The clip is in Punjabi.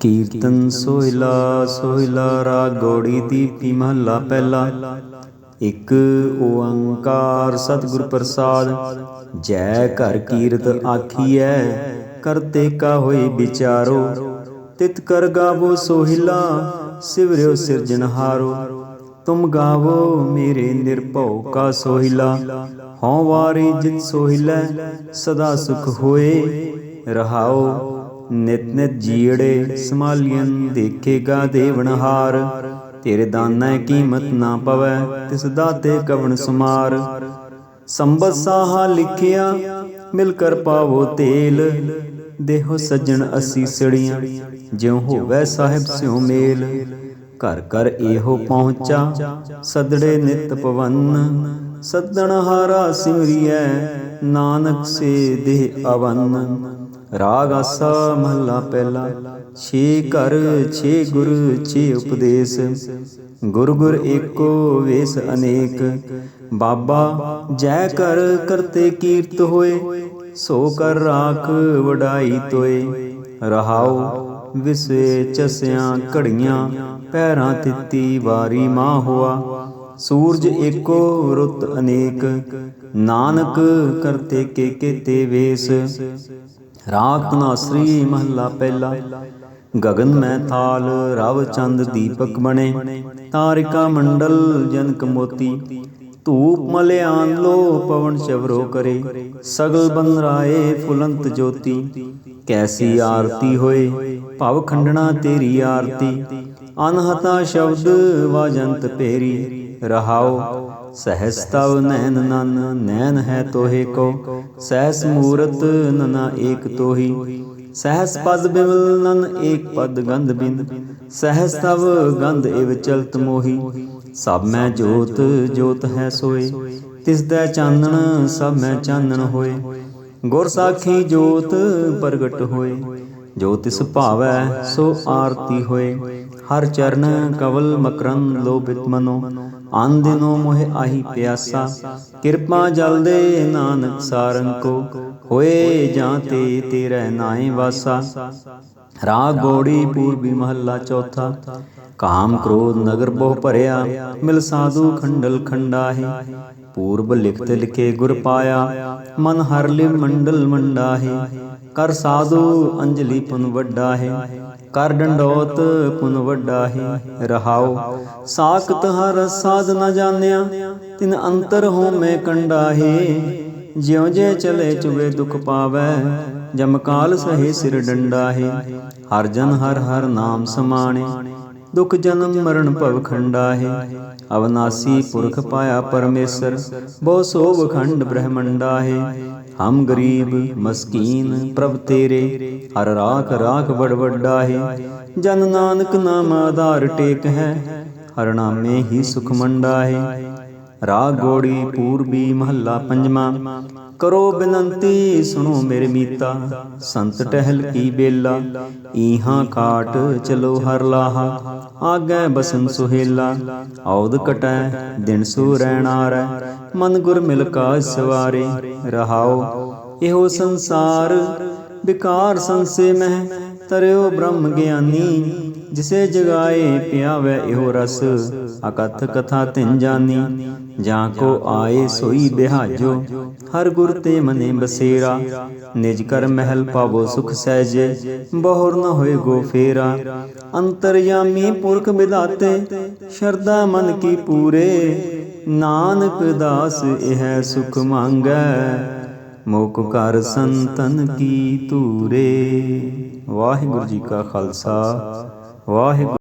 ਕੀਰਤਨ ਸੋਹਿਲਾ ਸੋਹਿਲਾ ਰਾਗ ਗੌੜੀ ਦੀਪੀ ਮਹੱਲਾ ਪਹਿਲਾ। ਇੱਕ ਓੰਕਾਰ ਸਤਿਗੁਰ ਪ੍ਰਸਾਦ, ਜੈ ਘਰ ਕੀਰਤ ਆਖੀਐ ਕਰਤੇ ਕਾ ਹੋਏ ਵਿਚਾਰੋ। ਤਿਤ ਕਰ ਗਾਵੋ ਸੋਹਿਲਾ, ਸਿਵਰਿਓ ਸਿਰਜਨਹਾਰੋ ਤੁਮ ਗਾਵੋ ਮੇਰੇ ਨਿਰਭਉ ਕਾ ਸੋਹਿਲਾ, ਹਉ ਵਾਰੀ ਜਿਤ ਸੋਹਿਲਾ, ਸਦਾ ਸੁਖ ਹੋਏ ਰਹਾਓ। ਨਿਤ ਨਿਤ ਜੀੜੇ ਸਮਾਲੀਅਨ ਦੇਖੇਗਾ ਦੇਵਨਹਾਰ ਤੇਰੇ ਦਾਨਾ ਕੀਮਤ ਨਾ ਪਵੈ, ਤਿਸ ਦਾਤੇ ਕਵਣ ਸਮਾਰ। ਸੰਬਤ ਸਾਹਾ ਲਿਖਿਆ, ਮਿਲ ਕਰ ਪਾਵੋ ਤੇਲ। ਦੇਹੋ ਸੱਜਣ ਅਸੀਂ ਸੜੀਆਂ, ਜਿਉ ਹੋਵੇ ਸਾਹਿਬ ਸਿਉ ਮੇਲ। ਘਰ ਘਰ ਇਹੋ ਪਹੁੰਚਾ, ਸਦੜੇ ਨਿਤ ਪਵਨ। ਸੱਦਣ ਹਾਰਾ ਸਿਮਰਿਐ, ਨਾਨਕ ਸੇ ਦੇਹ ਅਵਨ। ਰਾਗ ਆਸਾ ਮਹੱਲਾ ਪਹਿਲਾ, ਛੇ ਘਰ, ਛੇ ਗੁਰ, ਛੇ ਉਪਦੇਸ਼। ਗੁਰ ਗੁਰ ਏਕੋ ਵੇਸ ਅਨੇਕ। ਬਾਬਾ, ਜੈ ਕਰ ਕਰਤੇ ਕੀਰਤ ਹੋਏ, ਸੋ ਕਰ ਰਾਖ ਵਡਾਈ ਤੋਏ। ਰਹਾਉ, ਵਿਸਵੇ ਚਸਿਆਂ ਘੜੀਆਂ, ਪੈਰਾਂ ਤਿੱਤੀ ਵਾਰੀ ਮਾਂ ਹੋਆ। ਸੂਰਜ ਏਕੋ ਰੁੱਤ ਅਨੇਕ, ਨਾਨਕ ਕਰਤੇ ਕੇ ਕੇਤੇ ਵੇਸ। ਰਾਗ ਤਨਾਸਰੀ ਮਹੱਲਾ ਪਹਿਲਾ, ਗਗਨ ਮੈਂ ਥਾਲ, ਰਵ ਚੰਦ ਦੀਪਕ ਬਣੇ। ਤਾਰਿਕਾ ਮੰਡਲ ਜਨਕ ਮੋਤੀ, ਧੂਪ ਮਲਿਆਨ ਲੋ ਪਵਨ ਚਵਰੋ ਕਰੇ। ਸਗਲ ਬਨ ਰਾਏ ਫੁਲੰਤ ਜੋਤੀ, ਕੈਸੀ ਆਰਤੀ ਹੋਏ, ਭਵ ਖੰਡਣਾ ਤੇਰੀ ਆਰਤੀ। ਅਨਹਤਾ ਸ਼ਬਦ ਵਾਜੰਤ ਪੇਰੀ ਰਹਾਉ ਸਹਸ ਤਵ ਨੈਨ ਨਨ ਨੈਨ ਹੈ ਤੋਹੇ ਕੋ। ਸਹਸ ਮੂਰਤ ਨਨਾ ਏਕ ਤੋਹੀ। ਸਹਸ ਪਦ ਬਿਮਲ ਨਨ ਏਕ ਪਦ ਗੰਧ ਬਿੰਦ ਸਹਸ ਤਵ ਗੰਧ ਇਵ ਚਲਤ ਮੋਹੀ। ਸਭ ਮੈਂ ਜੋਤ ਜੋਤ ਹੈ ਸੋਏ। ਤਿਸ ਦਾ ਚਾਨਣ, ਸਭ ਮੈਂ ਚਾਨਣ ਹੋਏ। ਗੁਰ ਸਾਖੀ ਜੋਤ ਪ੍ਰਗਟ ਹੋਏ। ਜੋ ਤਿਸ ਭਾਵੈ, ਸੋ ਆਰਤੀ ਹੋਏ। ਹਰ ਚਰਨ ਕਵਲ ਮਕਰਨ ਲੋਭਿਤ ਮਨੋ। ਆਨ ਦਿਨੋ ਮੋਹਿ ਆਹੀ ਪਿਆਸਾ। ਕਿਰਪਾ ਜਲ ਦੇ ਨਾਨਕ ਸਾਰੰਗ ਕੋ ਹੋਏ ਜਾਂ ਤੇ ਤੇਰੇ ਨਾਏ ਵਾਸਾ। ਰਾਗ ਗੋੜੀ ਪੂਰਬੀ ਮਹੱਲਾ ਚੌਥਾ। ਕਾਮ ਕ੍ਰੋਧ ਨਗਰ ਬਹੁ ਭਰਿਆ, ਮਿਲ ਸਾਧੂ ਖੰਡਲ ਖੰਡਾਹੀ। ਪੂਰਬ ਲਿਖਤ ਲਿਖੇ ਗੁਰ ਪਾਇਆ, ਮਨ ਹਰ ਲਿ ਮੰਡਲ ਮੰਡਾਹੀ। ਕਰ ਸਾਧੂ ਅੰਜਲੀ ਪੁਨ ਵੱਡਾ ਹੈ ਕਰ ਡੰਡੋਤ ਪੁਨ ਵੱਡਾ ਹੈ ਰਹਾਉ, ਸਾਖਤ ਹਰ ਸਾਧ ਨ ਜਾਣਿਆ, ਤਿਨ ਅੰਤਰ ਹੋ ਮੈਂ ਕੰਡਾ ਹੈ ਜਿਉ ਜੇ ਚਲੇ ਚੁਵੇ ਦੁਖ ਪਾਵੈ, ਜਮ ਕਾਲ ਸਹੇ ਸਿਰ ਡੰਡਾ ਹੈ ਹਰ ਜਨ ਹਰ ਹਰ ਨਾਮ ਸਮਾਣੇ, ਦੁਖ ਜਨਮ ਮਰਨ ਭਵ ਖੰਡਾ ਹੈ ਅਵਨਾਸੀ ਪੁਰਖ ਪਾਇਆ ਪਰਮੇਸ਼ਰ, ਬਹੁ ਸੋਭ ਖੰਡ ਬ੍ਰਹਮੰਡਾ ਹੈ ਹਮ ਗਰੀਬ ਮਸਕੀਨ ਪ੍ਰਭ ਤੇਰੇ, ਹਰ ਰਾਖ ਰਾਖ ਵੜ ਵੱਡਾ ਹੈ ਜਨ ਨਾਨਕ ਨਾਮ ਆਧਾਰ ਟੇਕ ਹੈ, ਹਰ ਨਾਮੇ ਹੀ ਸੁਖ ਮੰਡਾ ਹੈ ਰਾਗ ਗੋੜੀ ਪੂਰਬੀ ਮਹੱਲਾ ਪੰਜਵਾਂ। ਕਰੋ ਬੇਨੰਤੀ, ਸੁਣੋ ਮੇਰੇ ਮੀਤਾ, ਸੰਤ ਟਹਿਲ ਕੀ ਬੇਲਾ, ਈਹਾਂ ਕਾਟ ਚਲੋ ਹਰ ਲਾਹਾ, ਆਗੇ ਬਸਨ ਸੁਹੇਲਾ ਔਦ ਕਟੈ, ਦਿਨ ਸੂ ਰਹਿਣਾਰੈ ਮਨ ਗੁਰ ਮਿਲ ਕਾ ਸਵਾਰੇ, ਰਹਾਓ, ਇਹੋ ਸੰਸਾਰ ਵਿਕਾਰ ਸੰਸੇ ਮਹਿ ਤਰਿਓ ਬ੍ਰਹਮ ਗਿਆਨੀ, ਜਿਸੇ ਜਗਾਏ ਪਿਆਵੇ ਇਹੋ ਰਸ, ਅਕਥ ਕਥਾ ਤਿਨ ਜਾਨੀ। ਜਾਂ ਕੋ ਆਏ ਸੋਈ ਬਿਹਾਜੋ, ਹਰ ਗੁਰ ਤੇ ਮਨੇ ਬਸੇਰਾ। ਨਿਜ ਕਰ ਮਹਿਲ ਪਾਵੋ ਸੁਖ ਸਹਿਜੇ, ਬਹੁਰ ਨ ਹੋਏ ਗੋ ਫੇਰਾ। ਅੰਤਰਯਾਮੀ ਪੁਰਖ ਵਿਦਾਤੇ ਸ਼ਰਦਾ ਮਨ ਕੀ ਪੂਰੇ। ਨਾਨਕ ਦਾਸ ਇਹ ਸੁਖ ਮੰਗੈ। ਮੋਕ ਕਰ ਸੰਤਨ ਕੀ ਧੂਰੇ? ਵਾਹਿਗੁਰੂ ਜੀ ਕਾ ਖਾਲਸਾ ਵਾਹਿਗੁਰੂ